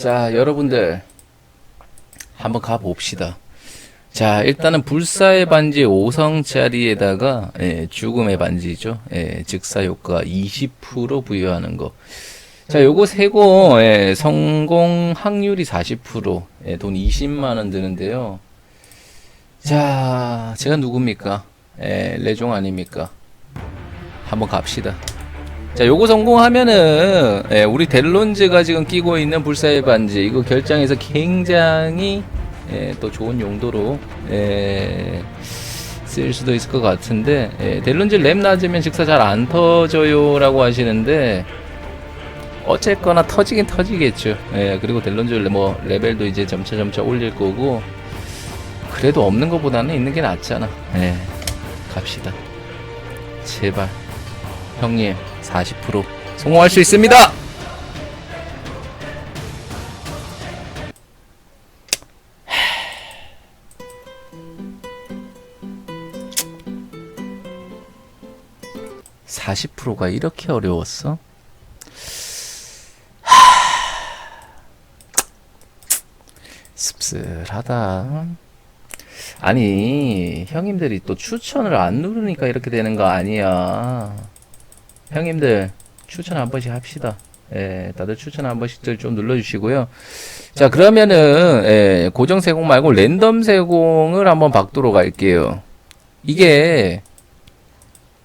자, 여러분들 한번 가 봅시다. 자, 일단은 불사의 반지 5성짜리에다가 예, 죽음의 반지죠. 예, 즉사 효과 20% 부여하는 거. 자, 요거 세고 예, 성공 확률이 40%, 예, 돈 20만 원 드는데요. 자, 제가 누굽니까? 예, 레종 아닙니까? 한번 갑시다. 자, 요거 성공하면은 예, 우리 델론즈가 지금 끼고 있는 불사의 반지 이거 결정해서 굉장히 예, 또 좋은 용도로 예, 쓸 수도 있을 것 같은데 예, 델론즈 램 낮으면 즉사 잘 안 터져요라고 하시는데 어쨌거나 터지긴 터지겠죠. 예, 그리고 델론즈 뭐 레벨도 이제 점차 점차 올릴 거고 그래도 없는 것보다는 있는 게 낫잖아. 예, 갑시다. 제발 형님 40% 성공할 수 있습니다. (40%가) 이렇게 어려웠어? 씁쓸하다. 아니, 형님들이 또 추천을 안 누르니까 이렇게 되는 거 아니야. 형님들, 추천 한 번씩 합시다. 예, 다들 추천 한 번씩들 좀 눌러주시고요. 자, 그러면은, 예, 고정 세공 말고 랜덤 세공을 한번 박도록 할게요. 이게,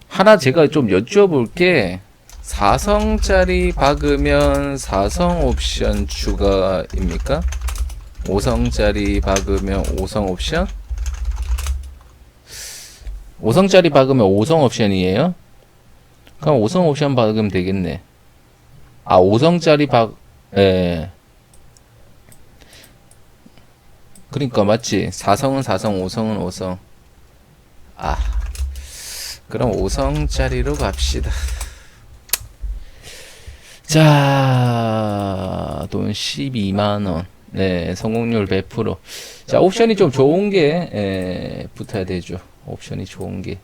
하나 제가 좀 여쭈어볼 게, 4성짜리 박으면 4성 옵션 추가입니까? 5성짜리 박으면 5성 옵션? 5성짜리 박으면 5성 옵션이에요? 그럼 5성 옵션 박으면 되겠네. 아, 5성짜리 박, 예. 그러니까 맞지? 4성은 4성, 5성은 5성. 아, 그럼 5성짜리로 갑시다. 자, 돈 12만원. 네, 성공률 100%. 자, 옵션이 좀 좋은 게, 예, 붙어야 되죠. 옵션이 좋은 게,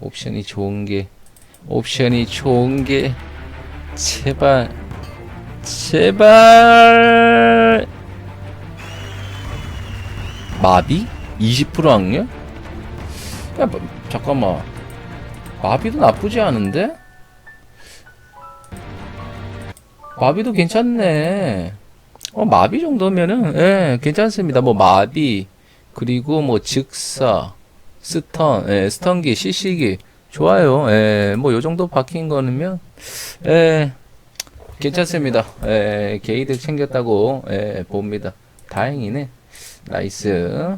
옵션이 좋은 게, 옵션이 좋은 게, 제발, 제발, 마비? 20% 확률? 야, 뭐, 잠깐만. 마비도 나쁘지 않은데? 마비도 괜찮네. 어, 마비 정도면은, 예, 괜찮습니다. 뭐, 마비, 그리고 뭐, 즉사, 스턴, 예, 스턴기, CC기, 좋아요. 예, 뭐, 요 정도 박힌 거면, 예, 괜찮습니다. 예, 게이득 챙겼다고, 예, 봅니다. 다행이네. 나이스.